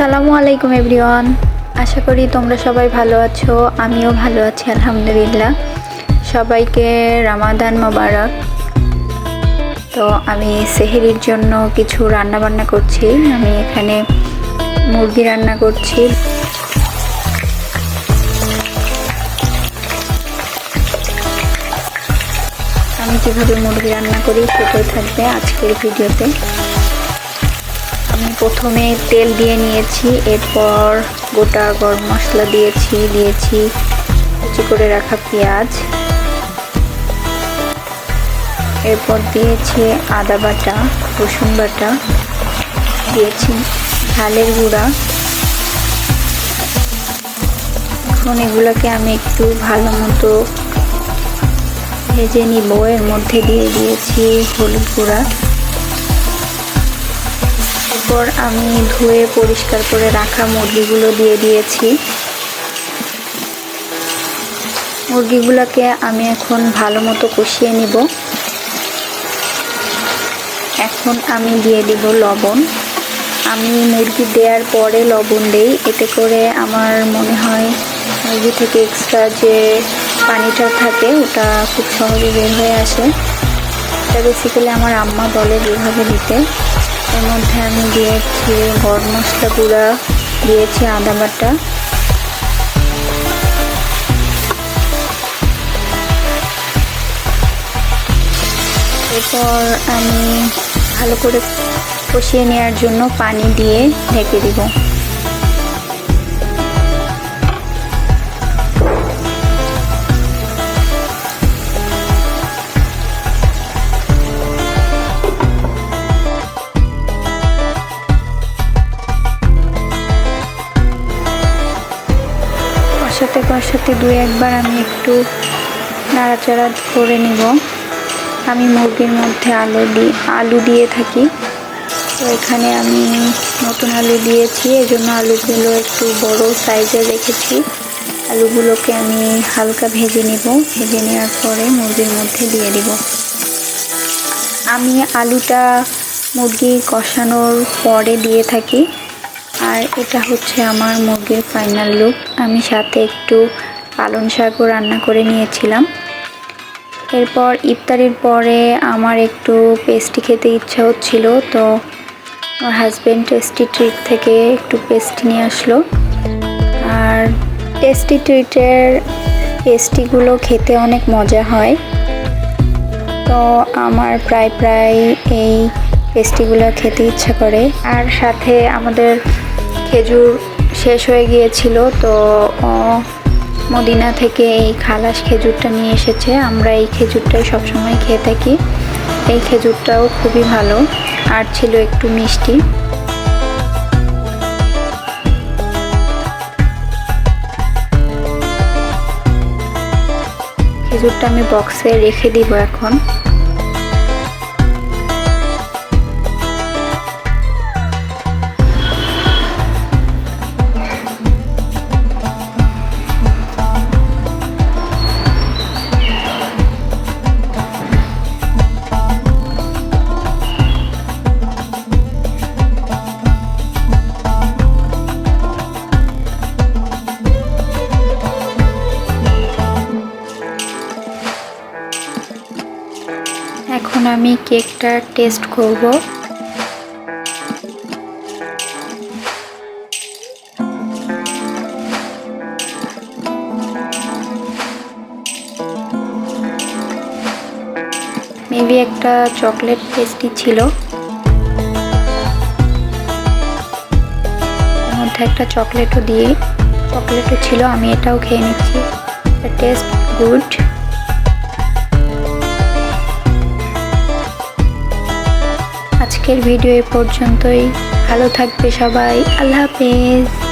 আসসালামু আলাইকুম এভরিওয়ান। আশা করি তোমরা সবাই ভালো আছো, আমিও ভালো আছি, আলহামদুলিল্লাহ। সবাইকে রামাদান মোবারক। তো আমি সেহেরির জন্য কিছু রান্না বান্না করছি। আমি এখানে মুরগি রান্না করছি। আমি কীভাবে মুরগি রান্না করি সেটাই থাকবে আজকের ভিডিওতে। আমি প্রথমে তেল দিয়ে নিয়েছি, এরপর গোটা গরম মশলা দিয়েছি দিয়েছি কুচি করে রাখা পেঁয়াজ। এরপর দিয়েছি আদা বাটা, রসুন বাটা, দিয়েছি ঝালের গুঁড়া। এখন এগুলোকে আমি একটু ভালো মতো ভেজে নিব। এর মধ্যে দিয়ে দিয়েছি হলুদ গুঁড়া। এরপর আমি ধুয়ে পরিষ্কার করে রাখা মুরগিগুলো দিয়ে দিয়েছি। মুরগিগুলোকে আমি এখন ভালো মতো কষিয়ে নিব। এখন আমি দিয়ে দিব লবণ। আমি মুরগি দেওয়ার পরে লবণ দেই, এতে করে আমার মনে হয় মুরগি থেকে এক্সট্রা যে পানিটা থাকে, ওটা খুব সহজে বের হয়ে আসে। এটা বেসিক্যালি আমার আম্মা বলে যেভাবে দিতে। এর মধ্যে আমি দিয়েছি গরম মশলা গুঁড়া দিয়েছি আদা বাটা। এরপর আমি ভালো করে কষিয়ে নেওয়ার জন্য পানি দিয়ে ঢেকে দিব। কষাতে কষাতে দুই একবার আমি একটু নাড়াচাড়া করে নিব। আমি মুরগির মধ্যে আলু দিই আলু দিয়ে থাকি। তো এখানে আমি নতুন আলু দিয়েছি এই জন্য আলুগুলো একটু বড় সাইজে রেখেছি। আলুগুলোকে আমি হালকা ভেজে নিব, ভেজে নেওয়ার পরে মুরগির মধ্যে দিয়ে দিব। আমি আলুটা মুরগি কষানোর পরে দিয়ে থাকি। আর এটা হচ্ছে আমার মুরগির ফাইনাল লুক আমি সাথে একটু পালন শাকও রান্না করে নিয়েছিলাম। এরপর ইফতারির পরে আমার একটু পেস্টি খেতে ইচ্ছা হচ্ছিল, তো আমার হাজব্যান্ড টেস্টি ট্রিট থেকে একটু পেস্টি নিয়ে আসলো। আর টেস্টি ট্রিটের পেস্টিগুলো খেতে অনেক মজা হয়। তো আমার প্রায় প্রায় এই পেস্টিগুলো খেতে ইচ্ছা করে। আর সাথে আমাদের খেজুর শেষ হয়ে গিয়েছিল, তো মদিনা থেকে এই খালাস খেজুরটা নিয়ে এসেছে। আমরা এই খেজুরটাই সবসময় খেয়ে থাকি। এই খেজুরটাও খুবই ভালো, আর ছিল একটু মিষ্টি। খেজুরটা আমি বক্সে রেখে দিব এখন। এখন আমি কেকটা টেস্ট করব। মেবি একটা চকলেট পেস্টি ছিল। মধ্যে একটা চকলেটও দিয়ে চকলেটও ছিল, আমি এটাও খেয়ে নিচ্ছি। টেস্ট গুড আজকের ভিডিও এ পর্যন্তই। ভালো থাকবে সবাই। আল্লাহ হাফেজ।